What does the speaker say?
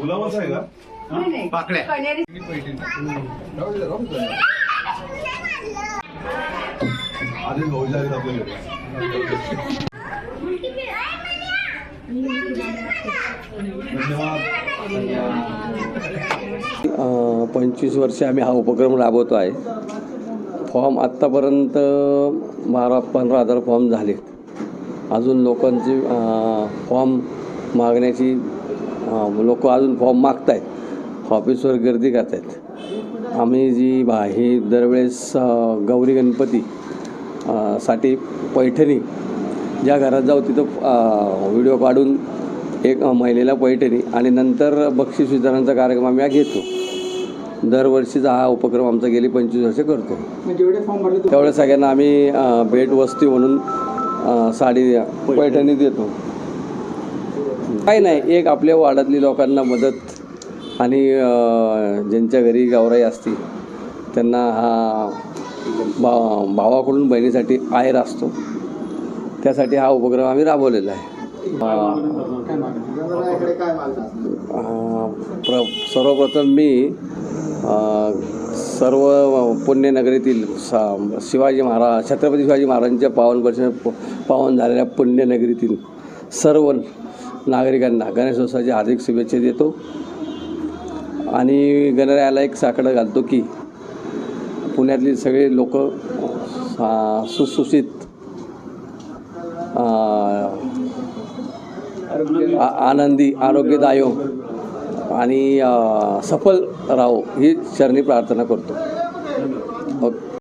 गुलाबच आहे का? नाही, नाही. पाकळ्या. कण्हेरी आधी भाऊजी आहेत आपल्याकडे धन्यवाद. पंचवीस वर्षे आम्ही हा उपक्रम राबवतो आहे. फॉर्म आत्तापर्यंत बारा पंधरा हजार फॉर्म झाले. अजून लोकांची फॉर्म मागण्याची लोक अजून फॉर्म मागत आहेत ऑफिसवर गर्दी करत आहेत आम्ही जी बा ही दरवेळेस गौरी गणपती साठी पैठणी ज्या घरात जाऊ तिथं व्हिडिओ काढून एक महिलेला पैठणी आणि नंतर बक्षीस वितरणाचा कार्यक्रम आम्ही हा घेतो. दरवर्षीचा हा उपक्रम आमचा गेली पंचवीस वर्षे करतो. त्यावेळेस सगळ्यांना आम्ही अ, भेट वस्ती म्हणून साडी पैठणी देतो. काही नाही एक आपल्या वाड्यातली लोकांना मदत आणि ज्यांच्या घरी गावराई असती त्यांना हा भा भावाकडून बहिणीसाठी आहेर असतो. त्यासाठी हा उपक्रम आम्ही राबवलेला आहे. प्र सर्वप्रथम मी सर्व पुण्यनगरीतील सा शिवाजी महाराज छत्रपती शिवाजी महाराजांच्या पावन वर्ष पावन झालेल्या पुण्यनगरीतील सर्व नागरिकांना गणेशोत्सवाच्या हार्दिक शुभेच्छा देतो. आणि गणरायाला एक साकडं घालतो की पुण्यातली सगळे लोक सुशिक्षित आ- आनंदी आरोग्यदायक आणि सफल राहो ही चरणी प्रार्थना करतो. ओके.